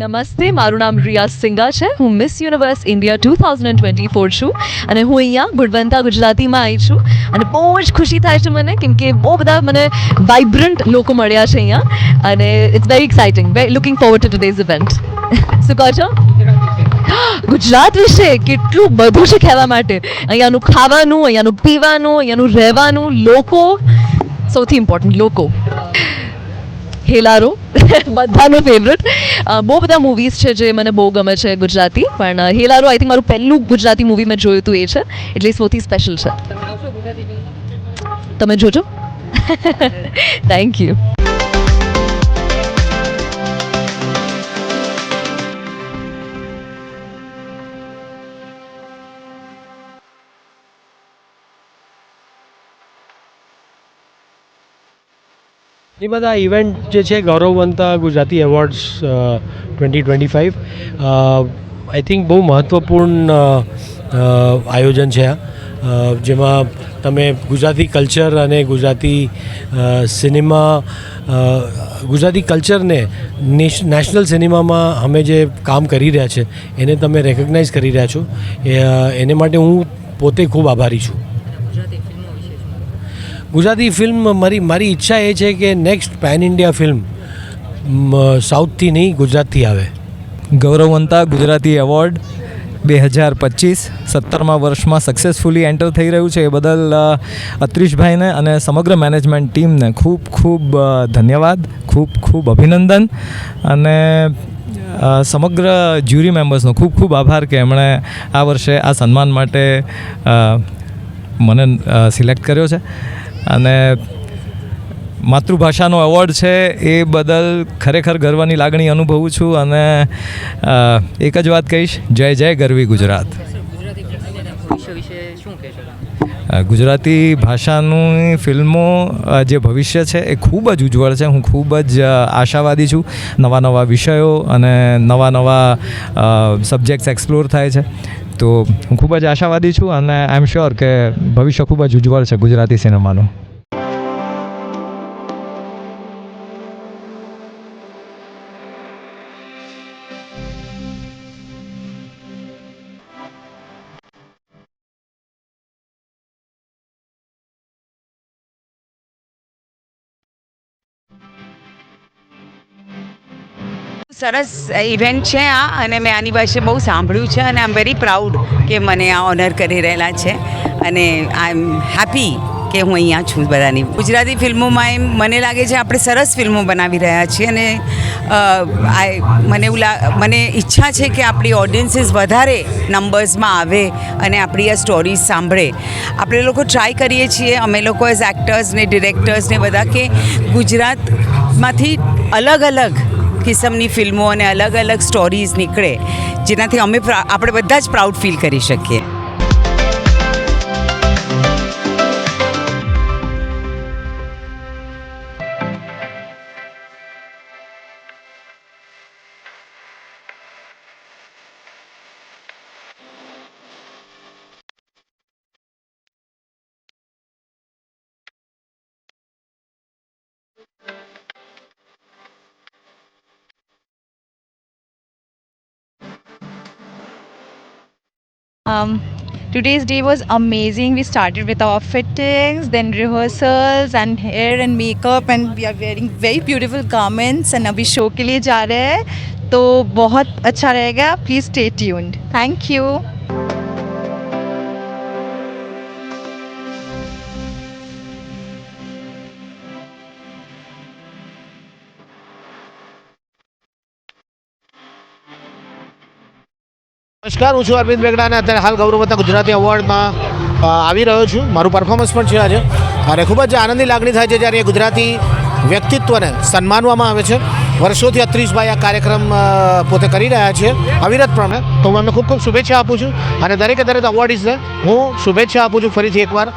નમસ્તે, મારું નામ રિયાઝ સિંગા છે. હું miss universe India two thousand twenty four છું અને હું અહીંયા ગુણવંતા ગુજરાતીમાં આવી છું અને બહુ જ ખુશી થાય છે મને કેમ કે બહુ બધા મને વાઇબ્રન્ટ લોકો મળ્યા છે અહીંયા અને it's very exciting very looking forward to today's event શું કહો છો? ગુજરાત વિશે કેટલું બધું છે કહેવા માટે. અહીંયાનું ખાવાનું, અહીંયાનું પીવાનું, અહીંયાનું રહેવાનું, લોકો, સૌથી ઇમ્પોર્ટન્ટ લોકો. હેલારો બધાનું ફેવરેટ બહુ બધા મૂવીઝ છે જે મને બહુ ગમે છે ગુજરાતી. પણ હેલારો આઈ થિંક મારું પહેલું ગુજરાતી મૂવી મેં જોયું હતું એ છે. એટલે સૌથી સ્પેશિયલ છે. તમે જોજો. થેન્ક યુ એ બધા ઇવેન્ટ જે છે ગૌરવવંતા Gujarati awards twenty twenty five I think બહુ મહત્ત્વપૂર્ણ આયોજન છે આ. જેમાં તમે ગુજરાતી કલ્ચર અને ગુજરાતી સિનેમા ગુજરાતી કલ્ચરને નેશનલ સિનેમામાં અમે જે કામ કરી રહ્યા છે, એને તમે રેકગ્નાઇઝ કરી રહ્યા છો. એને માટે હું પોતે ખૂબ આભારી છું. ગુજરાતી ફિલ્મ મારી મારી ઈચ્છા એ છે કે નેક્સ્ટ પેન ઇન્ડિયા ફિલ્મ સાઉથથી નહીં, ગુજરાતથી આવે. ગૌરવવંતા ગુજરાતી એવોર્ડ બે હજાર પચીસ, સત્તરમા વર્ષમાં સક્સેસફુલી એન્ટર થઈ રહ્યું છે. એ બદલ અત્રીશભાઈને અને સમગ્ર મેનેજમેન્ટ ટીમને ખૂબ ખૂબ ધન્યવાદ, ખૂબ ખૂબ અભિનંદન અને સમગ્ર જ્યુરી મેમ્બર્સનો ખૂબ ખૂબ આભાર કે એમણે આ વર્ષે આ સન્માન માટે મને સિલેક્ટ કર્યો છે. અને માતૃભાષાનો એવોર્ડ છે એ બદલ ખરેખર ગર્વની લાગણી અનુભવું છું અને એક જ વાત કહીશ, જય જય ગરવી ગુજરાત. વિશે શું કહેશો? ગુજરાતી ભાષાની ફિલ્મો જે ભવિષ્ય છે એ ખૂબ જ ઉજ્જવળ છે. હું ખૂબ જ આશાવાદી છું. નવા નવા વિષયો અને નવા નવા સબ્જેક્ટ્સ એક્સપ્લોર થાય છે. તો હું ખૂબ જ આશાવાદી છું અને આઈ એમ શ્યોર કે ભવિષ્ય ખૂબ જ ઉજ્જવળ છે ગુજરાતી સિનેમાનું. સરસ ઇવેન્ટ છે આ અને મેં આની પાસે બહુ સાંભળ્યું છે અને આઈ એમ વેરી પ્રાઉડ કે મને આ ઓનર કરી રહેલા છે. અને આઈ એમ હેપી કે હું અહીંયા છું બધાની. ગુજરાતી ફિલ્મોમાં એમ મને લાગે છે આપણે સરસ ફિલ્મો બનાવી રહ્યા છીએ અને મને એવું મને ઈચ્છા છે કે આપણી ઓડિયન્સીસ વધારે નંબર્સમાં આવે અને આપણી આ સ્ટોરીઝ સાંભળે. આપણે લોકો ટ્રાય કરીએ છીએ, અમે લોકો એઝ એક્ટર્સ ને ડિરેક્ટર્સ ને બધા કે ગુજરાતમાંથી અલગ અલગ કિસમની ફિલ્મો અને અલગ અલગ સ્ટોરીઝ નીકળે, જેનાથી અમે આપણે બધા જ પ્રાઉડ ફીલ કરી શકીએ. Um, today's day was amazing. We started with our fittings, then rehearsals and hair and makeup, and we are wearing very beautiful garments. And अभी show के लिए जा रहे हैं तो बहुत अच्छा रहेगा. Please stay tuned. Thank you. નમસ્કાર, હું છું અરવિંદ બેગડા અને અત્યારે હાલ ગૌરવતા ગુજરાતી એવોર્ડમાં આવી રહ્યો છું. મારું પરફોર્મન્સ પણ છે આજે. અને ખૂબ જ આનંદની લાગણી થાય છે જ્યારે એ ગુજરાતી વ્યક્તિત્વને સન્માનવામાં આવે છે. વર્ષોથી અત્રીસભાઈ આ કાર્યક્રમ પોતે કરી રહ્યા છે. અવિરતપણે તો હું એમને ખૂબ ખૂબ શુભેચ્છા આપું છું. અને દરેકે દરેક અવોર્ડીઝને હું શુભેચ્છા આપું છું ફરીથી એકવાર.